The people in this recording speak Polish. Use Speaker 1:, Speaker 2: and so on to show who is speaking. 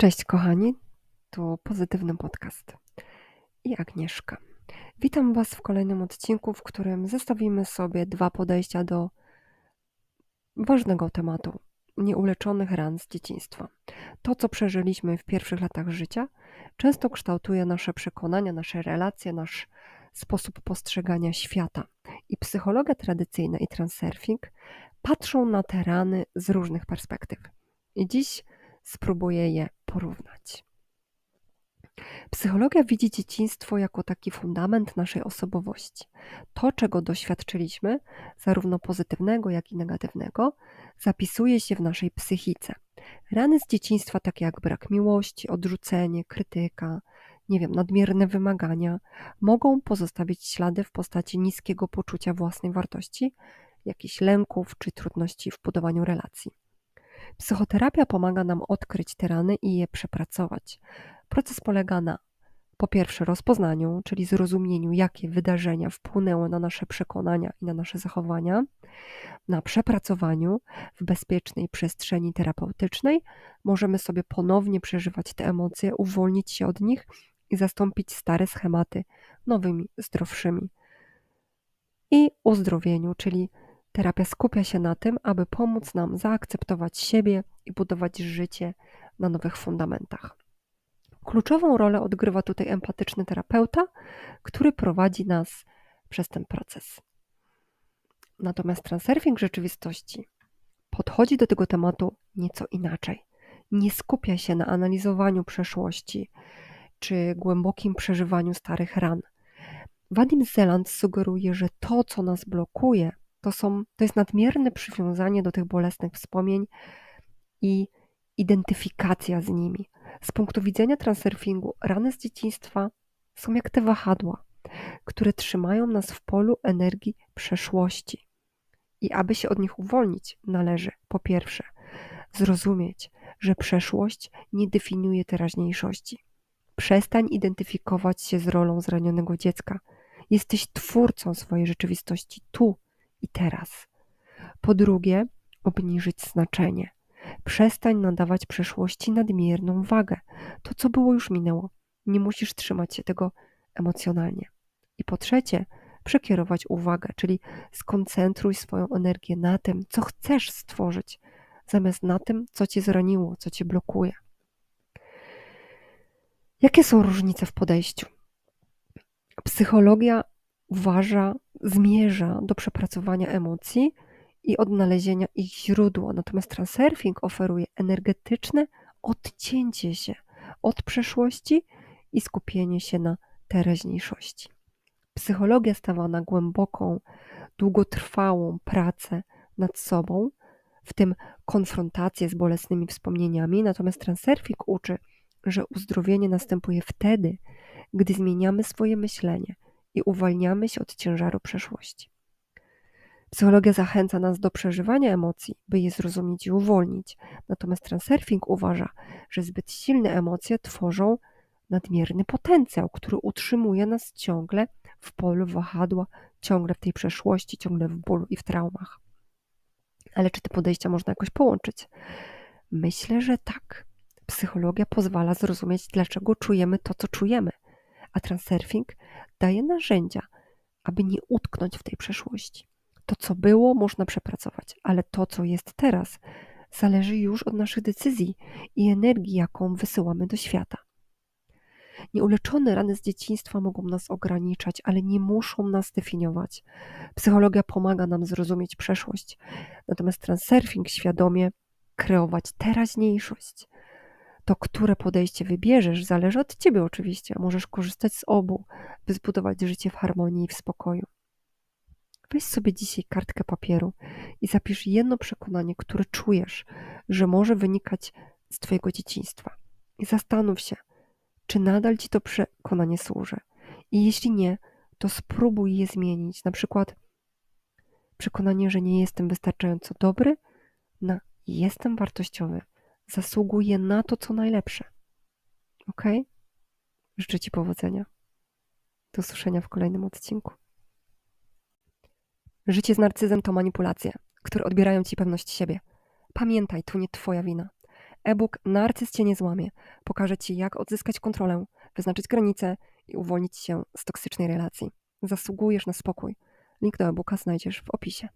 Speaker 1: Cześć kochani, tu Pozytywny Podcast i Agnieszka. Witam Was w kolejnym odcinku, w którym zestawimy sobie dwa podejścia do ważnego tematu nieuleczonych ran z dzieciństwa. To, co przeżyliśmy w pierwszych latach życia, często kształtuje nasze przekonania, nasze relacje, nasz sposób postrzegania świata. I psychologia tradycyjna i transurfing patrzą na te rany z różnych perspektyw. I dziś spróbuję je porównać. Psychologia widzi dzieciństwo jako taki fundament naszej osobowości. To, czego doświadczyliśmy, zarówno pozytywnego, jak i negatywnego, zapisuje się w naszej psychice. Rany z dzieciństwa, takie jak brak miłości, odrzucenie, krytyka, nie wiem, nadmierne wymagania, mogą pozostawić ślady w postaci niskiego poczucia własnej wartości, jakichś lęków czy trudności w budowaniu relacji. Psychoterapia pomaga nam odkryć te rany i je przepracować. Proces polega na po pierwsze rozpoznaniu, czyli zrozumieniu, jakie wydarzenia wpłynęły na nasze przekonania i na nasze zachowania, na przepracowaniu w bezpiecznej przestrzeni terapeutycznej możemy sobie ponownie przeżywać te emocje, uwolnić się od nich i zastąpić stare schematy nowymi, zdrowszymi. I uzdrowieniu, czyli Terapia skupia się na tym, aby pomóc nam zaakceptować siebie i budować życie na nowych fundamentach. Kluczową rolę odgrywa tutaj empatyczny terapeuta, który prowadzi nas przez ten proces. Natomiast transurfing rzeczywistości podchodzi do tego tematu nieco inaczej. Nie skupia się na analizowaniu przeszłości czy głębokim przeżywaniu starych ran. Wadim Zeland sugeruje, że to, co nas blokuje, to, są, to jest nadmierne przywiązanie do tych bolesnych wspomnień i identyfikacja z nimi. Z punktu widzenia transurfingu, rany z dzieciństwa są jak te wahadła, które trzymają nas w polu energii przeszłości. I aby się od nich uwolnić, należy po pierwsze zrozumieć, że przeszłość nie definiuje teraźniejszości. Przestań identyfikować się z rolą zranionego dziecka. Jesteś twórcą swojej rzeczywistości tu i teraz. Po drugie, obniżyć znaczenie. Przestań nadawać przeszłości nadmierną wagę. To, co było, już minęło. Nie musisz trzymać się tego emocjonalnie. I po trzecie, przekierować uwagę, czyli skoncentruj swoją energię na tym, co chcesz stworzyć, zamiast na tym, co cię zraniło, co cię blokuje. Jakie są różnice w podejściu? Psychologia uważa, zmierza do przepracowania emocji i odnalezienia ich źródła. Natomiast transurfing oferuje energetyczne odcięcie się od przeszłości i skupienie się na teraźniejszości. Psychologia stawia na głęboką, długotrwałą pracę nad sobą, w tym konfrontację z bolesnymi wspomnieniami, natomiast transurfing uczy, że uzdrowienie następuje wtedy, gdy zmieniamy swoje myślenie – i uwalniamy się od ciężaru przeszłości. Psychologia zachęca nas do przeżywania emocji, by je zrozumieć i uwolnić. Natomiast transurfing uważa, że zbyt silne emocje tworzą nadmierny potencjał, który utrzymuje nas ciągle w polu wahadła, ciągle w tej przeszłości, ciągle w bólu i w traumach. Ale czy te podejścia można jakoś połączyć? Myślę, że tak. Psychologia pozwala zrozumieć, dlaczego czujemy to, co czujemy, a transurfing daje narzędzia, aby nie utknąć w tej przeszłości. To, co było, można przepracować, ale to, co jest teraz, zależy już od naszych decyzji i energii, jaką wysyłamy do świata. Nieuleczone rany z dzieciństwa mogą nas ograniczać, ale nie muszą nas definiować. Psychologia pomaga nam zrozumieć przeszłość, natomiast transurfing świadomie kreować teraźniejszość to, które podejście wybierzesz, zależy od ciebie oczywiście. Możesz korzystać z obu, by zbudować życie w harmonii i w spokoju. Weź sobie dzisiaj kartkę papieru i zapisz jedno przekonanie, które czujesz, że może wynikać z Twojego dzieciństwa. I zastanów się, czy nadal Ci to przekonanie służy. I jeśli nie, to spróbuj je zmienić. Na przykład przekonanie, że nie jestem wystarczająco dobry, na jestem wartościowy zasługuje na to, co najlepsze. Ok? Życzę Ci powodzenia. Do usłyszenia w kolejnym odcinku. Życie z narcyzem to manipulacje, które odbierają Ci pewność siebie. Pamiętaj, to nie Twoja wina. E-book Narcyz cię nie złamie. Pokaże ci, jak odzyskać kontrolę, wyznaczyć granice i uwolnić się z toksycznej relacji. Zasługujesz na spokój. Link do e-booka znajdziesz w opisie.